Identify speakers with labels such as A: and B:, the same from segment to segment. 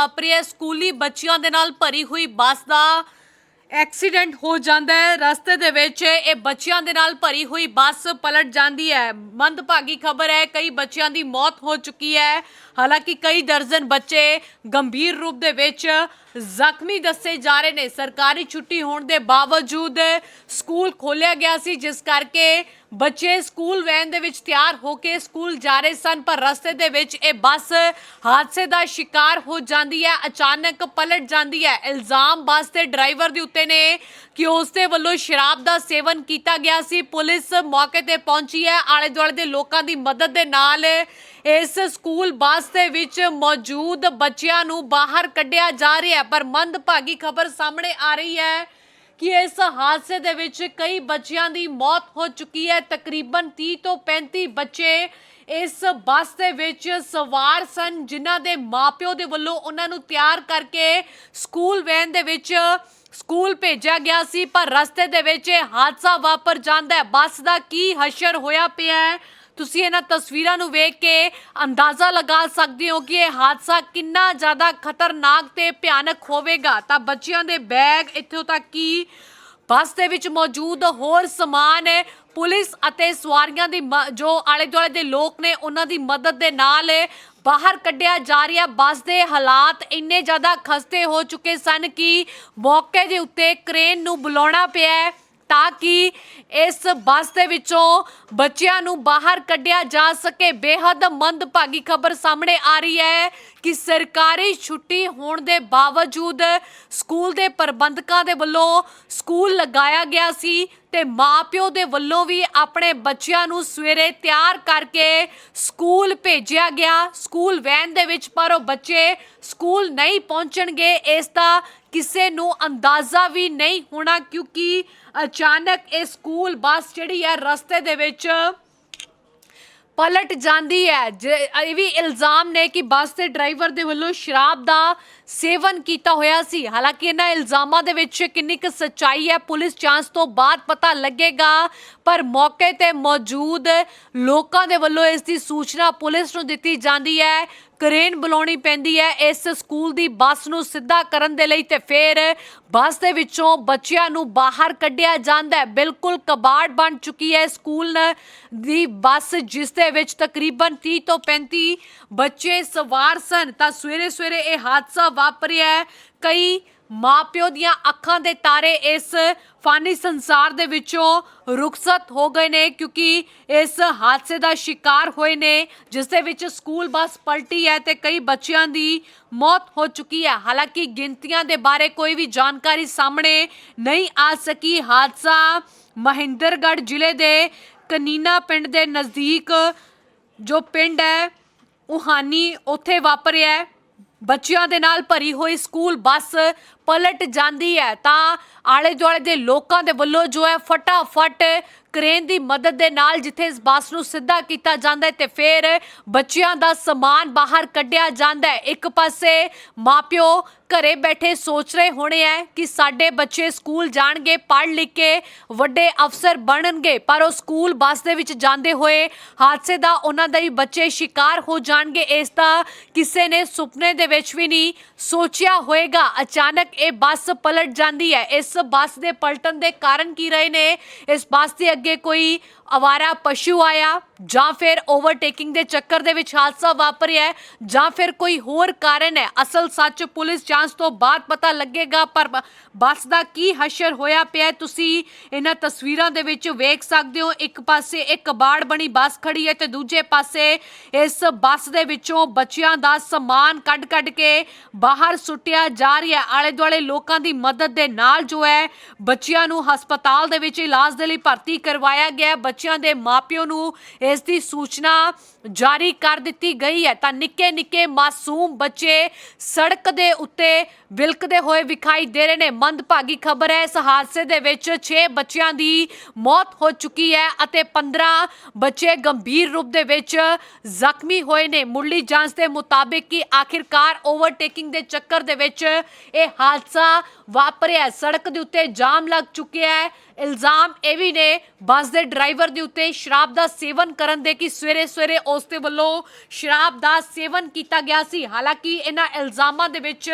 A: ਵਾਪਰਿਆ ਸਕੂਲੀ ਬੱਚਿਆਂ ਦੇ ਨਾਲ ਭਰੀ ਹੋਈ ਬੱਸ ਦਾ ਐਕਸੀਡੈਂਟ ਹੋ ਜਾਂਦਾ ਹੈ। ਰਸਤੇ ਦੇ ਵਿੱਚ ਇਹ ਬੱਚਿਆਂ ਦੇ ਨਾਲ ਭਰੀ ਹੋਈ ਬੱਸ ਪਲਟ ਜਾਂਦੀ ਹੈ। ਮੰਦਭਾਗੀ ਖਬਰ ਹੈ, ਕਈ ਬੱਚਿਆਂ ਦੀ ਮੌਤ ਹੋ ਚੁੱਕੀ ਹੈ। ਹਾਲਾਂਕਿ ਕਈ ਦਰਜਨ ਬੱਚੇ ਗੰਭੀਰ ਰੂਪ ਦੇ ਵਿੱਚ ਜ਼ਖਮੀ ਦੱਸੇ ਜਾ ਰਹੇ ਨੇ। ਸਰਕਾਰੀ ਛੁੱਟੀ ਹੋਣ ਦੇ ਬਾਵਜੂਦ ਸਕੂਲ ਖੋਲਿਆ ਗਿਆ ਸੀ, ਜਿਸ ਕਰਕੇ ਬੱਚੇ ਸਕੂਲ ਵੈਨ ਦੇ ਵਿੱਚ ਤਿਆਰ ਹੋ ਕੇ ਸਕੂਲ ਜਾ ਰਹੇ ਸਨ, ਪਰ ਰਸਤੇ ਦੇ ਵਿੱਚ ਇਹ ਬੱਸ ਹਾਦਸੇ ਦਾ ਸ਼ਿਕਾਰ ਹੋ ਜਾਂਦੀ ਹੈ, ਅਚਾਨਕ ਪਲਟ ਜਾਂਦੀ ਹੈ। ਇਲਜ਼ਾਮ ਬੱਸ ਦੇ ਡਰਾਈਵਰ ਦੇ ਉੱਤੇ ਨੇ ਕਿ ਉਸ ਦੇ ਵੱਲੋਂ ਸ਼ਰਾਬ ਦਾ ਸੇਵਨ ਕੀਤਾ ਗਿਆ ਸੀ। ਪੁਲਿਸ ਮੌਕੇ ਤੇ ਪਹੁੰਚੀ ਹੈ। ਆਲੇ ਦੁਆਲੇ ਦੇ ਲੋਕਾਂ ਦੀ ਮਦਦ ਦੇ ਨਾਲ ਇਸ ਸਕੂਲ ਬੱਸ ਦੇ ਵਿੱਚ ਮੌਜੂਦ ਬੱਚਿਆਂ ਨੂੰ ਬਾਹਰ ਕੱਢਿਆ ਜਾ ਰਿਹਾ ਪਰ ਮੰਦਭਾਗੀ ਖਬਰ ਸਾਹਮਣੇ ਆ ਰਹੀ ਹੈ ਕਿ ਇਸ ਹਾਦਸੇ ਦੇ ਵਿੱਚ ਕਈ ਬੱਚਿਆਂ ਦੀ ਮੌਤ ਹੋ ਚੁੱਕੀ ਹੈ। ਤਕਰੀਬਨ 30 ਤੋਂ 35 ਬੱਚੇ ਇਸ ਬੱਸ ਦੇ ਵਿੱਚ ਸਵਾਰ ਸਨ, ਜਿਨ੍ਹਾਂ ਦੇ ਮਾਪਿਓ ਦੇ ਵੱਲੋਂ ਉਹਨਾਂ ਨੂੰ ਤਿਆਰ ਕਰਕੇ ਸਕੂਲ ਵੈਨ ਦੇ ਵਿੱਚ ਸਕੂਲ ਭੇਜਿਆ ਗਿਆ ਸੀ। ਪਰ ਰਸਤੇ ਦੇ ਵਿੱਚ ਇਹ ਹਾਦਸਾ ਵਾਪਰ ਜਾਂਦਾ ਹੈ। ਬੱਸ ਦਾ ਕੀ ਹਸ਼ਰ ਹੋਇਆ ਪਿਆ ਹੈ? ਤੁਸੀਂ ਇਹਨਾਂ ਤਸਵੀਰਾਂ ਨੂੰ ਵੇਖ ਕੇ ਅੰਦਾਜ਼ਾ ਲਗਾ ਸਕਦੇ ਹੋ ਕਿ ਇਹ ਹਾਦਸਾ ਕਿੰਨਾ ਜ਼ਿਆਦਾ ਖਤਰਨਾਕ ਤੇ ਭਿਆਨਕ ਹੋਵੇਗਾ। ਤਾਂ ਬੱਚਿਆਂ ਦੇ ਬੈਗ ਇੱਥੋਂ ਤੱਕ ਕਿ ਬੱਸ ਦੇ ਵਿੱਚ ਮੌਜੂਦ ਹੋਰ ਸਮਾਨ ਹੈ ਪੁਲਿਸ ਅਤੇ ਸਵਾਰੀਆਂ ਦੀ ਮ- ਜੋ ਆਲੇ ਦੁਆਲੇ ਦੇ ਲੋਕ ਨੇ, ਉਹਨਾਂ ਦੀ ਮਦਦ ਦੇ ਨਾਲ ਬਾਹਰ ਕੱਢਿਆ ਜਾ ਰਿਹਾ। ਬੱਸ ਦੇ ਹਾਲਾਤ ਇੰਨੇ ਜ਼ਿਆਦਾ ਖਸਤੇ ਹੋ ਚੁੱਕੇ ਸਨ ਕਿ ਮੌਕੇ ਦੇ ਉੱਤੇ ਕ੍ਰੇਨ ਨੂੰ ਬੁਲਾਉਣਾ ਪਿਆ ਤਾਂ ਕਿ ਇਸ ਬੱਸ ਦੇ ਵਿੱਚੋਂ ਬੱਚਿਆਂ ਨੂੰ ਬਾਹਰ ਕੱਢਿਆ ਜਾ ਸਕੇ। ਬੇਹੱਦ ਮੰਦਭਾਗੀ ਖਬਰ ਸਾਹਮਣੇ ਆ ਰਹੀ ਹੈ ਕਿ ਸਰਕਾਰੀ ਛੁੱਟੀ ਹੋਣ ਦੇ ਬਾਵਜੂਦ ਸਕੂਲ ਦੇ ਪ੍ਰਬੰਧਕਾਂ ਦੇ ਵੱਲੋਂ ਸਕੂਲ ਲਗਾਇਆ ਗਿਆ ਸੀ ਤੇ ਮਾਪਿਓ ਦੇ ਵੱਲੋਂ ਵੀ ਆਪਣੇ ਬੱਚਿਆਂ ਨੂੰ ਸਵੇਰੇ ਤਿਆਰ ਕਰਕੇ ਸਕੂਲ ਭੇਜਿਆ ਗਿਆ। ਸਕੂਲ ਵੈਨ ਦੇ ਵਿੱਚ ਪਰ ਉਹ ਬੱਚੇ ਸਕੂਲ ਨਹੀਂ ਪਹੁੰਚਣਗੇ। ਇਸ ਦਾ ਕਿਸੇ ਨੂੰ ਅੰਦਾਜ਼ਾ ਵੀ ਨਹੀਂ ਹੋਣਾ ਕਿਉਂਕਿ ਅਚਾਨਕ ਇਹ ਸਕੂਲ ਬੱਸ ਜਿਹੜੀ ਹੈ ਰਸਤੇ ਦੇ ਵਿੱਚ Stitcher ਪਲਟ ਜਾਂਦੀ ਹੈ। ਜੇ- ਇਹ ਵੀ ਇਲਜ਼ਾਮ ਨੇ ਕਿ ਬੱਸ ਦੇ ਡਰਾਈਵਰ ਦੇ ਵੱਲੋਂ ਸ਼ਰਾਬ ਦਾ ਸੇਵਨ ਕੀਤਾ ਹੋਇਆ ਸੀ। ਹਾਲਾਂਕਿ ਇਹਨਾਂ ਇਲਜ਼ਾਮਾਂ ਦੇ ਵਿੱਚ ਕਿੰਨੀ ਕੁ ਸੱਚਾਈ ਹੈ, ਪੁਲਿਸ ਜਾਂਚ ਤੋਂ ਬਾਅਦ ਪਤਾ ਲੱਗੇਗਾ। ਪਰ ਮੌਕੇ ਤੇ ਮੌਜੂਦ ਲੋਕਾਂ ਦੇ ਵੱਲੋਂ ਇਸ ਦੀ ਸੂਚਨਾ ਪੁਲਿਸ ਨੂੰ ਦਿੱਤੀ ਜਾਂਦੀ ਹੈ। ਕਰੇਨ ਬੁਲਾਉਣੀ ਪੈਂਦੀ ਹੈ। ਇਸ ਸਕੂਲ ਦੀ ਬੱਸ ਨੂੰ ਸਿੱਧਾ ਕਰਨ ਦੇ ਲਈ ਤੇ ਫਿਰ ਬੱਸ ਦੇ ਵਿੱਚੋਂ ਬੱਚਿਆਂ ਨੂੰ ਬਾਹਰ ਕੱਢਿਆ ਜਾਂਦਾ ਹੈ। ਬਿਲਕੁਲ ਕਬਾੜ ਬਣ ਚੁੱਕੀ ਹੈ ਸਕੂਲ ਦੀ ਬੱਸ, ਜਿਸ ਦੇ ਵਿੱਚ ਤਕਰੀਬਨ 30 ਤੋਂ 35 ਬੱਚੇ ਸਵਾਰ ਸਨ। ਤਾਂ ਸਵੇਰੇ ਸਵੇਰੇ ਇਹ ਹਾਦਸਾ ਵਾਪਰਿਆ ਹੈ। ਕਈ ਮਾਪਿਓ ਦੀਆਂ ਅੱਖਾਂ ਦੇ ਤਾਰੇ ਇਸ ਫਾਨੀ ਸੰਸਾਰ ਦੇ ਵਿੱਚੋਂ ਰੁਖਸਤ ਹੋ ਗਏ ਨੇ ਕਿਉਂਕਿ ਇਸ ਹਾਦਸੇ ਦਾ ਸ਼ਿਕਾਰ ਹੋਏ ਨੇ, ਜਿਸ ਦੇ ਵਿੱਚ ਸਕੂਲ ਬੱਸ ਪਲਟੀ ਹੈ ਤੇ ਕਈ ਬੱਚਿਆਂ ਦੀ ਮੌਤ ਹੋ ਚੁੱਕੀ ਹੈ। ਹਾਲਾਂਕਿ ਗਿਣਤੀਆਂ ਦੇ ਬਾਰੇ ਕੋਈ ਵੀ ਜਾਣਕਾਰੀ ਸਾਹਮਣੇ ਨਹੀਂ ਆ ਸਕੀ। ਹਾਦਸਾ ਮਹਿੰਦਰਗੜ੍ਹ ਜ਼ਿਲ੍ਹੇ ਦੇ ਕਨੀਨਾ ਪਿੰਡ ਦੇ ਨਜ਼ਦੀਕ ਜੋ ਪਿੰਡ ਹੈ ਉਹਾਨੀ ਉੱਥੇ ਵਾਪਰਿਆ ਬੱਚਿਆਂ ਦੇ ਨਾਲ ਭਰੀ ਹੋਈ ਸਕੂਲ ਬੱਸ ਪਲਟ ਜਾਂਦੀ ਹੈ, ਤਾਂ ਆਲੇ ਦੁਆਲੇ ਦੇ ਲੋਕਾਂ ਦੇ ਵੱਲੋਂ ਜੋ ਹੈ ਫਟਾਫਟ ਕ੍ਰੇਨ ਦੀ ਮਦਦ ਦੇ ਨਾਲ ਜਿੱਥੇ ਇਸ ਬੱਸ ਨੂੰ ਸਿੱਧਾ ਕੀਤਾ ਜਾਂਦਾ ਹੈ ਤੇ ਫਿਰ ਬੱਚਿਆਂ ਦਾ ਸਮਾਨ ਬਾਹਰ ਕੱਢਿਆ ਜਾਂਦਾ ਹੈ। ਇੱਕ ਪਾਸੇ ਮਾਪਿਓ ਘਰੇ ਬੈਠੇ ਸੋਚ ਰਹੇ ਹੋਣੇ ਐ ਕਿ ਸਾਡੇ ਬੱਚੇ ਸਕੂਲ ਜਾਣਗੇ ਪੜ੍ਹ ਲਿਖ ਕੇ ਵੱਡੇ ਅਫਸਰ ਬਣਨਗੇ, ਪਰ ਉਹ ਸਕੂਲ ਬੱਸ ਦੇ ਵਿੱਚ ਜਾਂਦੇ ਹੋਏ ਹਾਦਸੇ ਦਾ ਉਹਨਾਂ ਦਾ ਹੀ ਬੱਚੇ ਸ਼ਿਕਾਰ ਹੋ ਜਾਣਗੇ। ਇਸ ਦਾ ਕਿਸੇ ਨੇ ਸੁਪਨੇ ਦੇ ਵਿੱਚ ਵੀ ਨਹੀਂ ਸੋਚਿਆ ਹੋਏਗਾ। ਅਚਾਨਕ ਇਹ ਬੱਸ ਪਲਟ ਜਾਂਦੀ ਹੈ। ਇਸ ਬੱਸ ਦੇ ਪਲਟਣ ਦੇ ਕਾਰਨ ਕੀ ਰਹੇ ਨੇ? ਇਸ ਬੱਸ ਦੇ ਅੱਗੇ ਕੋਈ ਅਵਾਰਾ ਪਸ਼ੂ ਆਇਆ ਜਾਂ ਫਿਰ ਓਵਰਟੇਕਿੰਗ ਦੇ ਚੱਕਰ ਦੇ ਵਿੱਚ ਹਾਦਸਾ ਵਾਪਰਿਆ ਜਾਂ ਫਿਰ ਕੋਈ ਹੋਰ ਕਾਰਨ ਹੈ? ਅਸਲ ਸੱਚ ਪੁਲਿਸ ਜਾਂਚ ਤੋਂ ਬਾਅਦ ਪਤਾ ਲੱਗੇਗਾ, ਪਰ ਬੱਸ ਦਾ ਕੀ ਹਸ਼ਰ ਹੋਇਆ ਪਿਆ ਤੁਸੀਂ ਇਹਨਾਂ ਤਸਵੀਰਾਂ ਦੇ ਵਿੱਚ ਵੇਖ ਸਕਦੇ ਹੋ। ਇੱਕ ਪਾਸੇ ਇੱਕ ਬਾੜ ਬਣੀ ਬੱਸ ਖੜੀ ਹੈ ਤੇ ਦੂਜੇ ਪਾਸੇ ਇਸ ਬੱਸ ਦੇ ਵਿੱਚੋਂ ਬੱਚਿਆਂ ਦਾ ਸਮਾਨ ਕੱਢ-ਕੱਢ ਕੇ ਬਾਹਰ ਸੁੱਟਿਆ ਜਾ ਰਿਹਾ ਹੈ। ਆਲੇ ਵਾਲੇ ਲੋਕਾਂ ਦੀ ਮਦਦ ਦੇ ਨਾਲ ਜੋ ਹੈ, ਬੱਚਿਆਂ ਨੂੰ ਹਸਪਤਾਲ ਦੇ ਵਿੱਚ ਇਲਾਜ ਦੇ ਲਈ ਭਰਤੀ ਕਰਵਾਇਆ ਗਿਆ। ਬੱਚਿਆਂ ਦੇ ਮਾਪਿਓ ਨੂੰ ਇਸ ਦੀ ਸੂਚਨਾ ਜਾਰੀ ਕਰ ਦਿੱਤੀ ਗਈ ਹੈ। ਤਾਂ ਨਿੱਕੇ ਨਿੱਕੇ ਮਾਸੂਮ ਬੱਚੇ ਸੜਕ ਦੇ ਉੱਤੇ ਵਿਲਕਦੇ ਹੋਏ ਵਿਖਾਈ ਦੇ ਰਹੇ ਨੇ। ਮੰਦਭਾਗੀ ਖਬਰ ਹੈ, ਇਸ ਹਾਦਸੇ ਦੇ ਵਿੱਚ 6 ਬੱਚਿਆਂ ਦੀ ਮੌਤ ਹੋ ਚੁੱਕੀ ਹੈ ਅਤੇ 15 ਬੱਚੇ ਗੰਭੀਰ ਰੂਪ ਦੇ ਵਿੱਚ ਜ਼ਖਮੀ ਹੋਏ ਨੇ। ਮੁੱਢਲੀ ਜਾਂਚ ਦੇ ਮੁਤਾਬਿਕ ਕਿ ਆਖਿਰਕਾਰ ਓਵਰਟੇਕਿੰਗ ਦੇ ਚੱਕਰ ਦੇ ਵਿੱਚ ਇਹ ਹਾਦਸਾ ਵਾਪਰਿਆ। ਸੜਕ ਦੇ ਉੱਤੇ ਜਾਮ ਲੱਗ ਚੁੱਕਿਆ ਹੈ। ਇਲਜ਼ਾਮ ਇਹ ਵੀ ਨੇ, ਬੱਸ ਦੇ ਡਰਾਈਵਰ ਦੇ ਉੱਤੇ ਸ਼ਰਾਬ ਦਾ ਸੇਵਨ ਕਰਨ ਦੇ ਕਿ ਸਵੇਰੇ ਸਵੇਰੇ ਉਸ ਦੇ ਵੱਲੋਂ ਸ਼ਰਾਬ ਦਾ ਸੇਵਨ ਕੀਤਾ ਗਿਆ ਸੀ। ਹਾਲਾਂਕਿ ਇਹਨਾਂ ਇਲਜ਼ਾਮਾਂ ਦੇ ਵਿੱਚ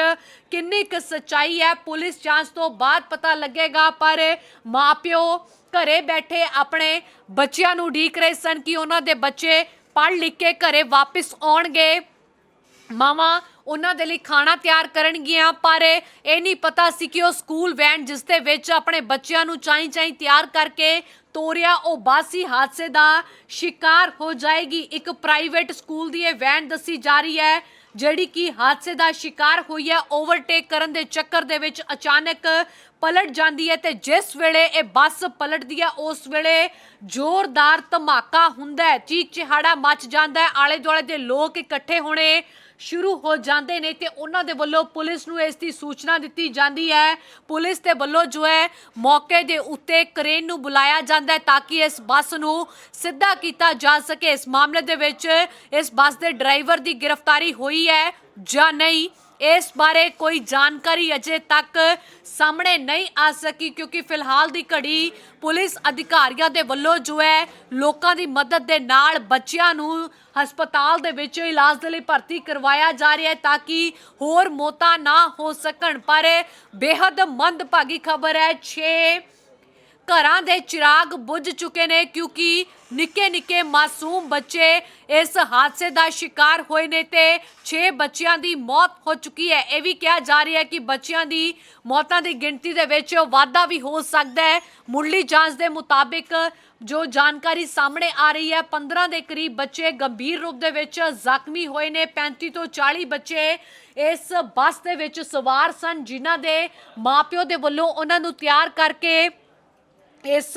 A: ਕਿੰਨੀ ਕੁ ਸੱਚਾਈ ਹੈ, ਪੁਲਿਸ ਜਾਂਚ ਤੋਂ ਬਾਅਦ ਪਤਾ ਲੱਗੇਗਾ, ਪਰ ਮਾਪਿਓ ਘਰੇ ਬੈਠੇ ਆਪਣੇ ਬੱਚਿਆਂ ਨੂੰ ਉਡੀਕ ਰਹੇ ਸਨ ਕਿ ਉਹਨਾਂ ਦੇ ਬੱਚੇ ਪੜ੍ਹ ਲਿਖ ਕੇ ਘਰੇ ਵਾਪਸ ਆਉਣਗੇ। ਮਾਵਾਂ ਉਹਨਾਂ ਦੇ ਲਈ ਖਾਣਾ ਤਿਆਰ ਕਰਨਗੀਆਂ, ਪਰ ਇਹ ਨਹੀਂ ਪਤਾ ਸੀ ਕਿ ਉਹ ਸਕੂਲ ਵੈਨ ਜਿਸ ਦੇ ਵਿੱਚ ਆਪਣੇ ਬੱਚਿਆਂ ਨੂੰ ਚਾਈ ਚਾਈ ਤਿਆਰ ਕਰਕੇ ਤੋਰਿਆ, ਉਹ ਬਾਸੀ ਹਾਦਸੇ ਦਾ ਸ਼ਿਕਾਰ ਹੋ ਜਾਏਗੀ। ਇੱਕ ਪ੍ਰਾਈਵੇਟ ਸਕੂਲ ਦੀ ਇਹ ਵੈਨ ਦੱਸੀ ਜਾ ਰਹੀ ਹੈ, ਜਿਹੜੀ ਕਿ ਹਾਦਸੇ ਦਾ ਸ਼ਿਕਾਰ ਹੋਈ ਹੈ, ਓਵਰਟੇਕ ਕਰਨ ਦੇ ਚੱਕਰ ਦੇ ਵਿੱਚ ਅਚਾਨਕ ਪਲਟ ਜਾਂਦੀ ਹੈ ਤੇ ਜਿਸ ਵੇਲੇ ਇਹ ਬੱਸ ਪਲਟਦੀ ਹੈ, ਉਸ ਵੇਲੇ ਜ਼ੋਰਦਾਰ ਧਮਾਕਾ ਹੁੰਦਾ ਹੈ। ਚੀਕ ਚਿਹਾੜਾ ਮਚ ਜਾਂਦਾ ਹੈ। ਆਲੇ ਦੁਆਲੇ ਦੇ ਲੋਕ ਇਕੱਠੇ ਹੋਣੇ ਸ਼ੁਰੂ ਹੋ ਜਾਂਦੇ ਨੇ ਤੇ ਉਹਨਾਂ ਦੇ ਵੱਲੋਂ ਪੁਲਿਸ ਨੂੰ ਇਸ ਦੀ ਸੂਚਨਾ ਦਿੱਤੀ ਜਾਂਦੀ ਹੈ। ਪੁਲਿਸ ਦੇ ਵੱਲੋਂ ਜੋ ਹੈ, ਮੌਕੇ ਦੇ ਉੱਤੇ ਕਰੇਨ ਨੂੰ ਬੁਲਾਇਆ ਜਾਂਦਾ ਹੈ ਤਾਂ ਕਿ ਇਸ ਬੱਸ ਨੂੰ ਸਿੱਧਾ ਕੀਤਾ ਜਾ ਸਕੇ। ਇਸ ਮਾਮਲੇ ਦੇ ਵਿੱਚ ਇਸ ਬੱਸ ਦੇ ਡਰਾਈਵਰ ਦੀ ਗ੍ਰਿਫਤਾਰੀ ਹੋਈ ਹੈ ਜਾਂ ਨਹੀਂ? ਇਸ ਬਾਰੇ ਕੋਈ ਜਾਣਕਾਰੀ ਅਜੇ ਤੱਕ ਸਾਹਮਣੇ ਨਹੀਂ ਆ ਸਕੀ, ਕਿਉਂਕਿ ਫਿਲਹਾਲ ਦੀ ਘੜੀ ਪੁਲਿਸ ਅਧਿਕਾਰੀਆਂ ਦੇ ਵੱਲੋਂ ਜੋ ਹੈ, ਲੋਕਾਂ ਦੀ ਮਦਦ ਦੇ ਨਾਲ ਬੱਚਿਆਂ ਨੂੰ ਹਸਪਤਾਲ ਦੇ ਵਿੱਚ ਇਲਾਜ ਦੇ ਲਈ ਭਰਤੀ ਕਰਵਾਇਆ ਜਾ ਰਿਹਾ ਹੈ ਤਾਂ ਕਿ ਹੋਰ ਮੌਤਾਂ ਨਾ ਹੋ ਸਕਣ। ਪਰ ਬੇहद ਮੰਦਭਾਗੀ ਖਬਰ ਹੈ 6 ਘਰਾਂ ਦੇ ਚਿਰਾਗ ਬੁੱਝ ਚੁੱਕੇ ਨੇ ਕਿਉਂਕਿ ਨਿੱਕੇ ਨਿੱਕੇ ਮਾਸੂਮ ਬੱਚੇ ਇਸ ਹਾਦਸੇ ਦਾ ਸ਼ਿਕਾਰ ਹੋਏ ਨੇ ਤੇ 6 ਬੱਚਿਆਂ ਦੀ ਮੌਤ ਹੋ ਚੁੱਕੀ ਹੈ। ਇਹ ਵੀ ਕਿਹਾ ਜਾ ਰਿਹਾ ਹੈ ਕਿ ਬੱਚਿਆਂ ਦੀ ਮੌਤਾਂ ਦੀ ਗਿਣਤੀ ਦੇ ਵਿੱਚ ਵਾਧਾ ਵੀ ਹੋ ਸਕਦਾ ਹੈ। ਮੁੱਢਲੀ ਜਾਂਚ ਦੇ ਮੁਤਾਬਿਕ ਜੋ ਜਾਣਕਾਰੀ ਸਾਹਮਣੇ ਆ ਰਹੀ ਹੈ 15 ਦੇ ਕਰੀਬ ਬੱਚੇ ਗੰਭੀਰ ਰੂਪ ਦੇ ਵਿੱਚ ਜ਼ਖਮੀ ਹੋਏ ਨੇ। 35 ਤੋਂ 40 ਬੱਚੇ ਇਸ ਬੱਸ ਦੇ ਵਿੱਚ ਸਵਾਰ ਸਨ, ਜਿਨ੍ਹਾਂ ਦੇ ਮਾਪਿਓ ਦੇ ਵੱਲੋਂ ਉਹਨਾਂ ਨੂੰ ਤਿਆਰ ਕਰਕੇ ਇਸ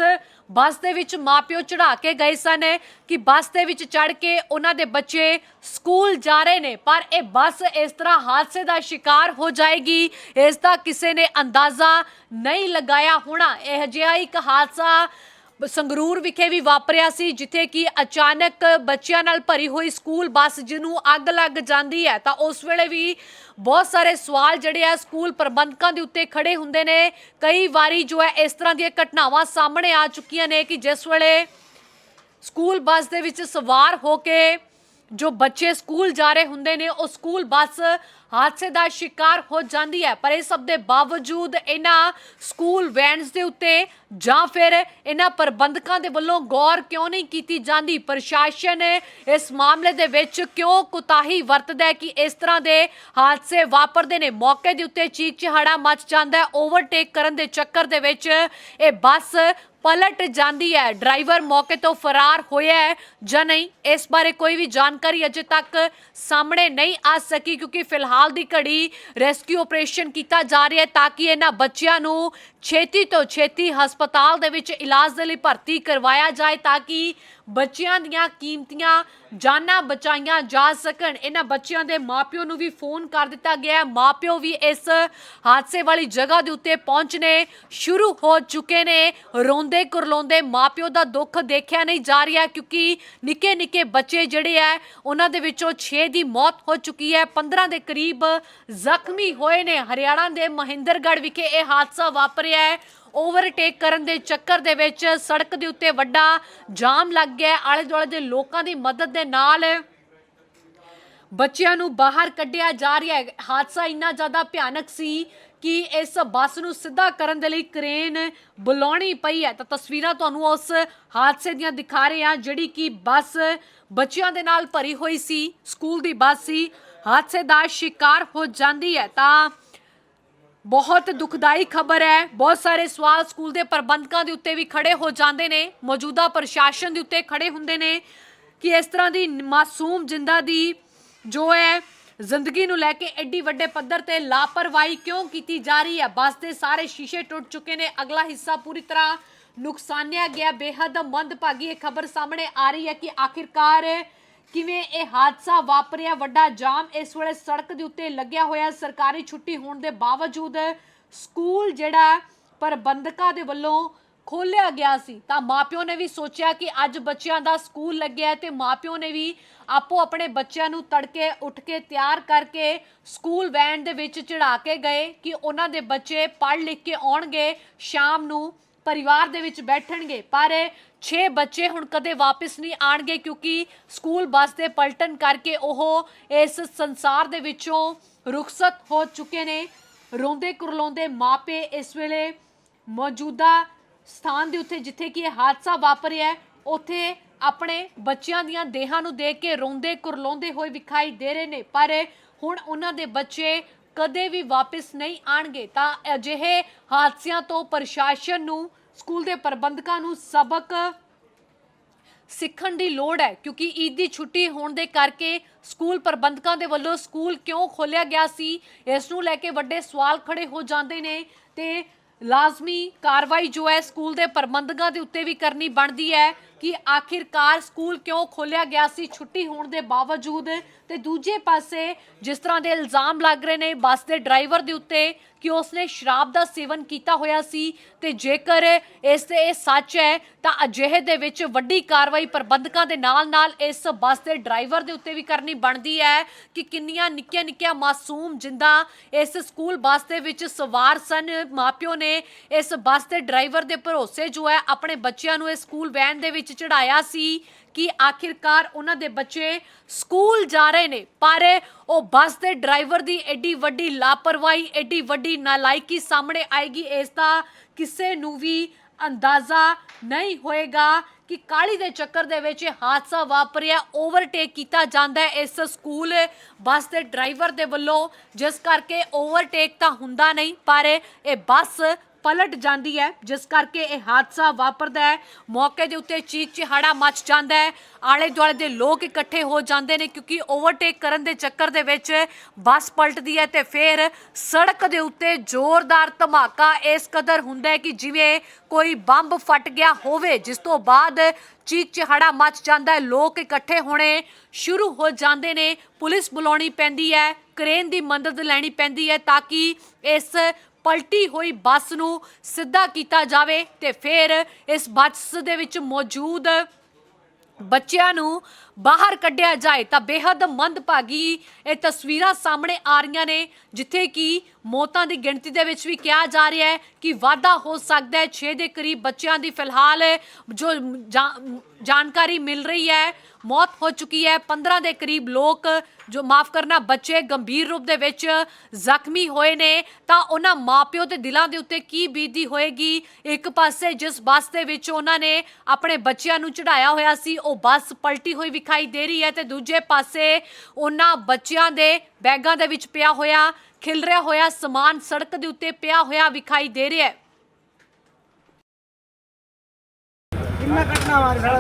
A: ਬੱਸ ਦੇ ਵਿੱਚ ਮਾਪਿਓ ਚੜਾ ਕੇ ਗਏ ਸਨ ਕਿ ਬੱਸ ਦੇ ਵਿੱਚ ਚੜ ਕੇ ਉਹਨਾਂ ਦੇ ਬੱਚੇ ਸਕੂਲ ਜਾ ਰਹੇ ਨੇ, ਪਰ ਇਹ ਬੱਸ ਇਸ ਤਰ੍ਹਾਂ ਹਾਦਸੇ ਦਾ ਸ਼ਿਕਾਰ ਹੋ ਜਾਏਗੀ, ਇਸ ਦਾ ਕਿਸੇ ਨੇ ਅੰਦਾਜ਼ਾ ਨਹੀਂ ਲਗਾਇਆ ਹੋਣਾ। ਇਹ ਜਿਹਾ ਇੱਕ ਹਾਦਸਾ ਸੰਗਰੂਰ ਵਿਖੇ ਵੀ ਵਾਪਰਿਆ ਸੀ, ਜਿੱਥੇ ਕਿ ਅਚਾਨਕ ਬੱਚਿਆਂ ਨਾਲ ਭਰੀ ਹੋਈ ਸਕੂਲ ਬੱਸ ਜਿਹਨੂੰ ਅੱਗ ਲੱਗ ਜਾਂਦੀ ਹੈ, ਤਾਂ ਉਸ ਵੇਲੇ ਵੀ ਬਹੁਤ ਸਾਰੇ ਸਵਾਲ ਜਿਹੜੇ ਆ ਸਕੂਲ ਪ੍ਰਬੰਧਕਾਂ ਦੇ ਉੱਤੇ ਖੜੇ ਹੁੰਦੇ ਨੇ। ਕਈ ਵਾਰੀ ਜੋ ਹੈ ਇਸ ਤਰ੍ਹਾਂ ਦੀਆਂ ਘਟਨਾਵਾਂ ਸਾਹਮਣੇ ਆ ਚੁੱਕੀਆਂ ਨੇ ਕਿ ਜਿਸ ਵੇਲੇ ਸਕੂਲ ਬੱਸ ਦੇ ਵਿੱਚ ਸਵਾਰ ਹੋ ਕੇ ਜੋ ਬੱਚੇ ਸਕੂਲ ਜਾ ਰਹੇ ਹੁੰਦੇ ਨੇ, ਉਹ ਸਕੂਲ ਬੱਸ ਹਾਦਸੇ ਦਾ ਸ਼ਿਕਾਰ ਹੋ ਜਾਂਦੀ ਹੈ, ਪਰ ਇਹ ਸਭ ਦੇ ਬਾਵਜੂਦ ਇਹਨਾਂ ਸਕੂਲ ਵੈਨਸ ਦੇ ਉੱਤੇ ਜਾਂ ਫਿਰ ਇਹਨਾਂ ਪ੍ਰਬੰਧਕਾਂ ਦੇ ਵੱਲੋਂ ਗੌਰ ਕਿਉਂ ਨਹੀਂ ਕੀਤੀ ਜਾਂਦੀ? ਪ੍ਰਸ਼ਾਸਨ ਇਸ ਮਾਮਲੇ ਦੇ ਵਿੱਚ ਕਿਉਂ ਕੁਤਾਹੀ ਵਰਤਦਾ ਹੈ ਕਿ ਇਸ ਤਰ੍ਹਾਂ ਦੇ ਹਾਦਸੇ ਵਾਪਰਦੇ ਨੇ? ਮੌਕੇ ਦੇ ਉੱਤੇ ਚੀਕ ਚਿਹਾੜਾ ਮਚ ਜਾਂਦਾ ਹੈ। ਓਵਰਟੇਕ ਕਰਨ ਦੇ ਚੱਕਰ ਦੇ ਵਿੱਚ ਇਹ ਬੱਸ ਪਲਟ ਜਾਂਦੀ ਹੈ। ਡਰਾਈਵਰ ਮੌਕੇ ਤੋਂ ਫਰਾਰ ਹੋਇਆ ਹੈ ਜਾਂ ਨਹੀਂ? ਇਸ ਬਾਰੇ ਕੋਈ ਵੀ ਜਾਣਕਾਰੀ ਅਜੇ ਤੱਕ ਸਾਹਮਣੇ ਨਹੀਂ ਆ ਸਕੀ, ਕਿਉਂਕਿ ਫਿਲਹਾਲ ਦੀ ਘੜੀ ਰੈਸਕਿਊ ਆਪਰੇਸ਼ਨ ਕੀਤਾ ਜਾ ਰਿਹਾ ਹੈ ਤਾਂ ਕਿ ਇਹਨਾਂ ਬੱਚਿਆਂ ਨੂੰ ਛੇਤੀ ਤੋਂ ਛੇਤੀ ਹਸਪਤਾਲ ਦੇ ਵਿੱਚ ਇਲਾਜ ਦੇ ਲਈ ਭਰਤੀ ਕਰਵਾਇਆ ਜਾਏ ਤਾਂ ਕਿ ਬੱਚਿਆਂ ਦੀਆਂ ਕੀਮਤੀਆਂ ਜਾਨਾਂ ਬਚਾਈਆਂ ਜਾ ਸਕਣ। ਇਹਨਾਂ ਬੱਚਿਆਂ ਦੇ ਮਾਪਿਓ ਨੂੰ ਵੀ ਫੋਨ ਕਰ ਦਿੱਤਾ ਗਿਆ। ਹੈ ਮਾਪਿਓ ਵੀ ਇਸ ਹਾਦਸੇ ਵਾਲੀ ਜਗ੍ਹਾ ਦੇ ਉੱਤੇ ਪਹੁੰਚਣੇ ਸ਼ੁਰੂ ਹੋ ਚੁੱਕੇ ਨੇ। ਰੋਂਦੇ ਕੁਰਲਾਉਂਦੇ ਮਾਪਿਓ ਦਾ ਦੁੱਖ ਦੇਖਿਆ ਨਹੀਂ ਜਾ ਰਿਹਾ ਕਿਉਂਕਿ ਨਿੱਕੇ ਨਿੱਕੇ ਬੱਚੇ ਜਿਹੜੇ ਆ, ਉਹਨਾਂ ਦੇ ਵਿੱਚੋਂ 6 ਦੀ ਮੌਤ ਹੋ ਚੁੱਕੀ ਹੈ। 15 ਦੇ ਕਰੀਬ ਜ਼ਖਮੀ ਹੋਏ ਨੇ। ਹਰਿਆਣਾ ਦੇ ਮਹਿੰਦਰਗੜ੍ਹ ਵਿਖੇ ਇਹ ਹਾਦਸਾ ਵਾਪਰਿਆ। ਹੈ। ਓਵਰਟੇਕ ਕਰਨ ਦੇ ਚੱਕਰ ਦੇ ਵਿੱਚ ਸੜਕ ਦੇ ਉੱਤੇ ਵੱਡਾ ਜਾਮ ਲੱਗ ਗਿਆ ਆਲੇ ਦੁਆਲੇ ਦੇ ਲੋਕਾਂ ਦੀ ਮਦਦ ਦੇ ਨਾਲ ਬੱਚਿਆਂ ਨੂੰ ਬਾਹਰ ਕੱਢਿਆ ਜਾ ਰਿਹਾ ਹੈ। ਹਾਦਸਾ ਇੰਨਾ ਜ਼ਿਆਦਾ ਭਿਆਨਕ ਸੀ ਕਿ ਇਸ ਬੱਸ ਨੂੰ ਸਿੱਧਾ ਕਰਨ ਦੇ ਲਈ ਕ੍ਰੇਨ ਬੁਲਾਉਣੀ ਪਈ ਹੈ। ਤਾਂ ਤਸਵੀਰਾਂ ਤੁਹਾਨੂੰ ਉਸ ਹਾਦਸੇ ਦੀਆਂ ਦਿਖਾ ਰਹੇ ਹਾਂ, ਜਿਹੜੀ ਕਿ ਬੱਸ ਬੱਚਿਆਂ ਦੇ ਨਾਲ ਭਰੀ ਹੋਈ ਸੀ। ਸਕੂਲ ਦੀ ਬੱਸ ਸੀ। ਹਾਦਸੇ ਦਾ ਸ਼ਿਕਾਰ ਹੋ ਜਾਂਦੀ ਹੈ। ਤਾਂ ਬਹੁਤ ਦੁਖਦਾਈ ਖਬਰ ਹੈ। ਬਹੁਤ ਸਾਰੇ ਸਵਾਲ ਸਕੂਲ ਦੇ ਪ੍ਰਬੰਧਕਾਂ ਦੇ ਉੱਤੇ ਵੀ ਖੜੇ ਹੋ ਜਾਂਦੇ ਨੇ। ਮੌਜੂਦਾ ਪ੍ਰਸ਼ਾਸਨ ਦੇ ਉੱਤੇ ਖੜੇ ਹੁੰਦੇ ਨੇ ਕਿ ਇਸ ਤਰ੍ਹਾਂ ਦੀ ਮਾਸੂਮ ਜਿੰਦਾ ਦੀ ਜੋ ਹੈ, ਜ਼ਿੰਦਗੀ ਨੂੰ ਲੈ ਕੇ ਐਡੀ ਵੱਡੇ ਪੱਧਰ ਤੇ ਲਾਪਰਵਾਹੀ ਕਿਉਂ ਕੀਤੀ ਜਾ ਰਹੀ ਹੈ? ਬੱਸ ਦੇ ਸਾਰੇ ਸ਼ੀਸ਼ੇ ਟੁੱਟ ਚੁੱਕੇ ਨੇ। ਅਗਲਾ ਹਿੱਸਾ ਪੂਰੀ ਤਰ੍ਹਾਂ ਨੁਕਸਾਨਿਆ ਗਿਆ। ਬੇਹੱਦ ਮੰਦਭਾਗੀ ਇਹ ਖਬਰ ਸਾਹਮਣੇ ਆ ਰਹੀ ਹੈ ਕਿ ਆਖਿਰਕਾਰ ਕਿਵੇਂ ਇਹ ਹਾਦਸਾ ਵਾਪਰਿਆ? ਵੱਡਾ ਜਾਮ ਇਸ ਵੇਲੇ ਸੜਕ ਦੇ ਉੱਤੇ ਲੱਗਿਆ ਹੋਇਆ। ਸਰਕਾਰੀ ਛੁੱਟੀ ਹੋਣ ਦੇ ਬਾਵਜੂਦ ਸਕੂਲ ਜਿਹੜਾ ਪ੍ਰਬੰਧਕਾਂ ਦੇ ਵੱਲੋਂ ਖੋਲਿਆ ਗਿਆ ਸੀ। ਤਾਂ ਮਾਪਿਓ ਨੇ ਵੀ ਸੋਚਿਆ ਕਿ ਅੱਜ ਬੱਚਿਆਂ ਦਾ ਸਕੂਲ ਲੱਗਿਆ ਹੈ ਤੇ ਮਾਪਿਓ ਨੇ ਵੀ ਆਪੋ ਆਪਣੇ ਬੱਚਿਆਂ ਨੂੰ ਤੜਕੇ ਉੱਠ ਕੇ ਤਿਆਰ ਕਰਕੇ ਸਕੂਲ ਵੈਨ ਦੇ ਵਿੱਚ ਚੜਾ ਕੇ ਗਏ ਕਿ ਉਹਨਾਂ ਦੇ ਬੱਚੇ ਪੜ੍ਹ ਲਿਖ ਕੇ ਆਉਣਗੇ ਸ਼ਾਮ ਨੂੰ। ਪਰਿਵਾਰ ਦੇ ਵਿੱਚ ਬੈਠਣਗੇ। ਪਰ 6 ਬੱਚੇ ਹੁਣ ਕਦੇ ਵਾਪਸ ਨਹੀਂ ਆਣਗੇ ਕਿਉਂਕਿ ਸਕੂਲ ਬੱਸ ਦੇ ਪਲਟਣ ਕਰਕੇ ਉਹ ਇਸ ਸੰਸਾਰ ਦੇ ਵਿੱਚੋਂ ਰੁਖਸਤ ਹੋ ਚੁੱਕੇ ਨੇ। ਰੋਂਦੇ ਕੁਰਲਾਉਂਦੇ ਮਾਪੇ ਇਸ ਵੇਲੇ ਮੌਜੂਦਾ ਸਥਾਨ ਦੇ ਉੱਤੇ, ਜਿੱਥੇ ਕਿ ਇਹ ਹਾਦਸਾ ਵਾਪਰਿਆ ਉੱਥੇ ਆਪਣੇ ਬੱਚਿਆਂ ਦੀਆਂ ਦੇਹਾਂ ਨੂੰ ਦੇਖ ਕੇ ਰੋਂਦੇ ਕੁਰਲਾਉਂਦੇ ਹੋਏ ਵਿਖਾਈ ਦੇ ਰਹੇ ਨੇ। ਪਰ ਹੁਣ ਉਹਨਾਂ ਦੇ ਬੱਚੇ ਕਦੇ ਵੀ ਵਾਪਸ ਨਹੀਂ ਆਣਗੇ, ਤਾਂ ਅਜਿਹੇ ਹਾਦਸਿਆਂ ਤੋਂ ਪ੍ਰਸ਼ਾਸਨ ਨੂੰ, ਸਕੂਲ ਦੇ ਪ੍ਰਬੰਧਕਾਂ ਨੂੰ ਸਬਕ ਸਿੱਖਣ ਦੀ ਲੋੜ ਹੈ, ਕਿਉਂਕਿ ਈਦ ਦੀ ਛੁੱਟੀ ਹੋਣ ਦੇ ਕਰਕੇ ਸਕੂਲ ਪ੍ਰਬੰਧਕਾਂ ਦੇ ਵੱਲੋਂ ਸਕੂਲ ਕਿਉਂ ਖੋਲਿਆ ਗਿਆ ਸੀ, ਇਸ ਨੂੰ ਲੈ ਕੇ ਵੱਡੇ ਸਵਾਲ ਖੜੇ ਹੋ ਜਾਂਦੇ ਨੇ ਤੇ ਲਾਜ਼ਮੀ ਕਾਰਵਾਈ ਜੋ ਹੈ, ਸਕੂਲ ਦੇ ਪ੍ਰਬੰਧਕਾਂ ਦੇ ਉੱਤੇ ਵੀ ਕਰਨੀ ਬਣਦੀ ਹੈ। ਕਿ ਆਖਿਰਕਾਰ ਸਕੂਲ ਕਿਉਂ ਖੋਲਿਆ ਗਿਆ ਸੀ? ਛੁੱਟੀ ਹੋਣ ਦੇ ਬਾਵਜੂਦ ਤੇ ਦੂਜੇ ਪਾਸੇ ਜਿਸ ਤਰ੍ਹਾਂ ਦੇ ਇਲਜ਼ਾਮ ਲੱਗ ਰਹੇ ਨੇ, ਬੱਸ ਦੇ ਡਰਾਈਵਰ ਦੇ ਉੱਤੇ ਕਿ ਉਸਨੇ ਸ਼ਰਾਬ ਦਾ ਸੇਵਨ ਕੀਤਾ ਹੋਇਆ ਸੀ ਤੇ ਜੇਕਰ ਇਸ ਤੇ ਇਹ ਸੱਚ ਹੈ, ਤਾਂ ਅਜਿਹੇ ਦੇ ਵਿੱਚ ਵੱਡੀ ਕਾਰਵਾਈ ਪ੍ਰਬੰਧਕਾਂ ਦੇ ਨਾਲ-ਨਾਲ ਇਸ ਬੱਸ ਦੇ ਡਰਾਈਵਰ ਦੇ ਉੱਤੇ ਵੀ ਕਰਨੀ ਬਣਦੀ ਹੈ ਕਿ ਕਿੰਨੀਆਂ ਨਿੱਕੀਆਂ-ਨਿੱਕੀਆਂ ਮਾਸੂਮ ਜਿੰਦਾ ਇਸ ਸਕੂਲ ਬੱਸ ਦੇ ਵਿੱਚ ਸਵਾਰ ਸਨ। ਮਾਪਿਓ ਨੇ ਇਸ ਬੱਸ ਦੇ ਡਰਾਈਵਰ ਦੇ ਭਰੋਸੇ ਜੋ ਹੈ, ਆਪਣੇ ਬੱਚਿਆਂ ਨੂੰ ਇਸ ਸਕੂਲ ਵੈਨ ਦੇ ਵਿੱਚ ਚੜਾਇਆ ਸੀ ਕਿ ਆਖਿਰਕਾਰ ਉਹਨਾਂ ਦੇ ਬੱਚੇ ਸਕੂਲ ਜਾ ਰਹੇ ਨੇ। ਪਰ ਉਹ ਬੱਸ ਦੇ ਡਰਾਈਵਰ ਦੀ ਐਡੀ ਵੱਡੀ ਲਾਪਰਵਾਹੀ ਐਡੀ ਵੱਡੀ ਨਾਲਾਇਕੀ ਸਾਹਮਣੇ ਆਏਗੀ। ਇਸ ਦਾ ਕਿਸੇ ਨੂੰ ਵੀ ਅੰਦਾਜ਼ਾ ਨਹੀਂ ਹੋਏਗਾ ਕਿ ਕਾਲੀ ਦੇ ਚੱਕਰ ਦੇ ਵਿੱਚ ਇਹ ਹਾਦਸਾ ਵਾਪਰਿਆ, ਓਵਰਟੇਕ ਕੀਤਾ ਜਾਂਦਾ ਹੈ ਇਸ ਸਕੂਲ ਬੱਸ ਦੇ ਡਰਾਈਵਰ ਦੇ ਵੱਲੋਂ। ਜਿਸ ਕਰਕੇ ਓਵਰਟੇਕ ਤਾਂ ਹੁੰਦਾ ਨਹੀਂ, ਪਰ ਇਹ ਬੱਸ ਪਲਟ ਜਾਂਦੀ ਹੈ, ਜਿਸ ਕਰਕੇ ਇਹ ਹਾਦਸਾ ਵਾਪਰਦਾ ਹੈ। ਮੌਕੇ ਦੇ ਉੱਤੇ ਚੀਕ ਚਿਹਾੜਾ ਮਚ ਜਾਂਦਾ ਹੈ। ਆਲੇ ਦੁਆਲੇ ਦੇ ਲੋਕ ਇਕੱਠੇ ਹੋ ਜਾਂਦੇ ਨੇ ਕਿਉਂਕਿ ਓਵਰਟੇਕ ਕਰਨ ਦੇ ਚੱਕਰ ਦੇ ਵਿੱਚ ਬੱਸ ਪਲਟਦੀ ਹੈ ਤੇ ਫਿਰ ਸੜਕ ਦੇ ਉੱਤੇ ਜ਼ੋਰਦਾਰ ਧਮਾਕਾ ਇਸ ਕਦਰ ਹੁੰਦਾ ਹੈ ਕਿ ਜਿਵੇਂ ਕੋਈ ਬੰਬ ਫਟ ਗਿਆ ਹੋਵੇ, ਜਿਸ ਤੋਂ ਬਾਅਦ ਚੀਕ ਚਿਹਾੜਾ ਮਚ ਜਾਂਦਾ ਹੈ। ਲੋਕ ਇਕੱਠੇ ਹੋਣੇ ਸ਼ੁਰੂ ਹੋ ਜਾਂਦੇ ਨੇ। ਪੁਲਿਸ ਬੁਲਾਉਣੀ ਪੈਂਦੀ ਹੈ, ਕਰੇਨ ਦੀ ਮਦਦ ਲੈਣੀ ਪੈਂਦੀ ਹੈ ਤਾਂ ਕਿ ਇਸ ਪਲਟੀ ਹੋਈ ਬੱਸ ਨੂੰ ਸਿੱਧਾ ਕੀਤਾ ਜਾਵੇ ਤੇ ਫਿਰ ਇਸ ਬੱਸ ਦੇ ਵਿੱਚ ਮੌਜੂਦ ਬੱਚਿਆਂ ਨੂੰ ਬਾਹਰ ਕੱਢਿਆ ਜਾਏ ਤਾਂ ਬੇहद ਮੰਦਭਾਗੀ ਇਹ ਤਸਵੀਰਾਂ ਸਾਹਮਣੇ ਆ ਰਹੀਆਂ ਨੇ, ਜਿੱਥੇ ਕਿ ਮੌਤਾਂ ਦੀ ਗਿਣਤੀ ਦੇ ਵਿੱਚ ਵੀ ਕਿਹਾ ਜਾ ਰਿਹਾ ਹੈ ਕਿ ਵਾਧਾ ਹੋ ਸਕਦਾ ਹੈ। 6 ਦੇ ਕਰੀਬ ਬੱਚਿਆਂ ਦੀ ਫਿਲਹਾਲ ਜੋ ਜਾਣਕਾਰੀ ਮਿਲ ਰਹੀ ਹੈ, ਮੌਤ ਹੋ ਚੁੱਕੀ ਹੈ। 15 ਦੇ ਕਰੀਬ ਲੋਕ ਜੋ ਮਾਫ ਕਰਨਾ, ਬੱਚੇ ਗੰਭੀਰ ਰੂਪ ਦੇ ਵਿੱਚ ਜ਼ਖਮੀ ਹੋਏ ਨੇ। ਤਾਂ ਉਹਨਾਂ ਮਾਪਿਓ ਦੇ ਦਿਲਾਂ ਦੇ ਉੱਤੇ ਕੀ ਬੀਤੀ ਹੋਏਗੀ? ਇੱਕ ਪਾਸੇ ਜਿਸ ਬੱਸ ਦੇ ਵਿੱਚ ਉਹਨਾਂ ਨੇ ਆਪਣੇ ਬੱਚਿਆਂ ਨੂੰ ਚੜਾਇਆ ਹੋਇਆ ਸੀ, ਉਹ ਬੱਸ ਪਲਟੀ ਹੋਈ ਦਿਖਾਈ ਦੇ ਰਹੀ ਹੈ ਤੇ ਦੂਜੇ ਪਾਸੇ ਉਹਨਾਂ ਬੱਚਿਆਂ ਦੇ ਬੈਗਾਂ ਦੇ ਵਿੱਚ ਪਿਆ ਹੋਇਆ, ਖਿਲ ਰਿਹਾ ਹੋਇਆ ਸਮਾਨ ਸੜਕ ਦੇ ਉੱਤੇ ਪਿਆ ਹੋਇਆ ਵਿਖਾਈ ਦੇ ਰਿਹਾ ਹੈ।
B: ਕਿੰਨਾ ਘਟਨਾ ਵਾਰ ਸਾਡਾ